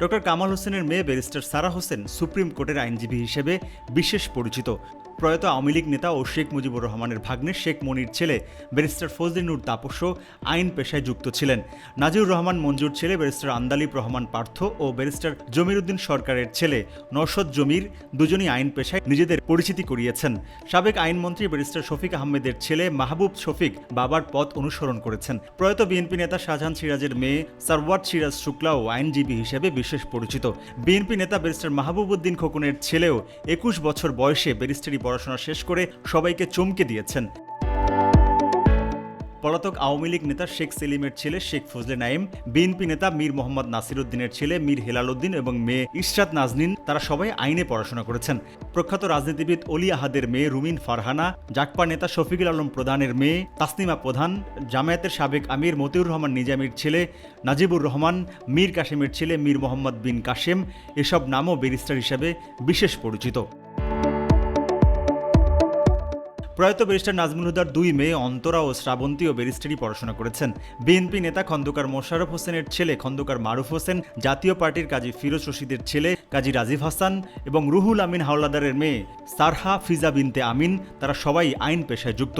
Doctor Kamal হোসেনের মেয়ে barrister সারা Hossain supreme কোর্টের আইনজীবী হিসেবে বিশেষ পরিচিত। প্রয়াত আওয়ামী লীগ নেতা ও শেখ মুজিবুর রহমানের ভাগ্নে শেখ মনির ছেলে ব্যারিস্টার ফজলিনুর তাপস্য আইন পেশায় যুক্ত ছিলেন। নাজিউর রহমান মঞ্জুর ছেলে ব্যারিস্টার আন্দালিব রহমান পার্থ ও ব্যারিস্টার জমিরুদ্দিন সরকারের ছেলে নরসদ জমির দুজনই আইন পেশায় নিজেদের পরিচিতি করিয়েছেন। সাবেক আইনমন্ত্রী ব্যারিস্টার শফিক আহমেদের ছেলে মাহবুব শফিক বাবার পথ অনুসরণ করেছেন। প্রয়াত বিএনপি নেতা শাহজাহান সিরাজের মেয়ে সারওয়াত সিরাজ শুক্লাও আইনজীবী হিসেবে বিশেষ পরিচিত। বিএনপি নেতা ব্যারিস্টার মাহবুবউদ্দিন খোকনের ছেলেও একুশ বছর বয়সে ব্যারিস্টারি পড়াশোনা শেষ করে সবাইকে চমকে দিয়েছেন। পলাতক আওয়ামী লীগ নেতা শেখ সেলিমের ছেলে শেখ ফজলে নাইম, বিএনপি নেতা মীর মোহাম্মদ নাসিরুদ্দিনের ছেলে মীর হেলাল উদ্দিন এবং মেয়ে ইশরাত নাজনীন, তারা সবাই আইনে পড়াশোনা করেছেন। প্রখ্যাত রাজনীতিবিদ অলি আহাদের মেয়ে রুমিন ফারহানা জাকপা নেতা শফিকুল আলম প্রধানের মেয়ে তাসনিমা প্রধান, জামায়াতের সাবেক আমির মতিউর রহমান নিজামীর ছেলে নাজিবুর রহমান, মীর কাশেমের ছেলে মীর মোহাম্মদ বিন কাশেম এসব নামও ব্যারিস্টার হিসেবে বিশেষ পরিচিত। প্রয়াত ব্যারিস্টার নাজমুল হুদার দুই মেয়ে অন্তরা ও শ্রাবন্তী ও ব্যারিস্টারি পড়াশোনা করেছেন। বিএনপি নেতা খন্দকার মোশাররফ হোসেনের ছেলে খন্দকার মারুফ হোসেন, জাতীয় পার্টির কাজী ফিরোজ রশিদের ছেলে কাজী রাজীব হাসান এবং রুহুল আমিন হাওলাদারের মেয়ে সারহা ফিজা বিনতে আমিন, তারা সবাই আইন পেশায় যুক্ত।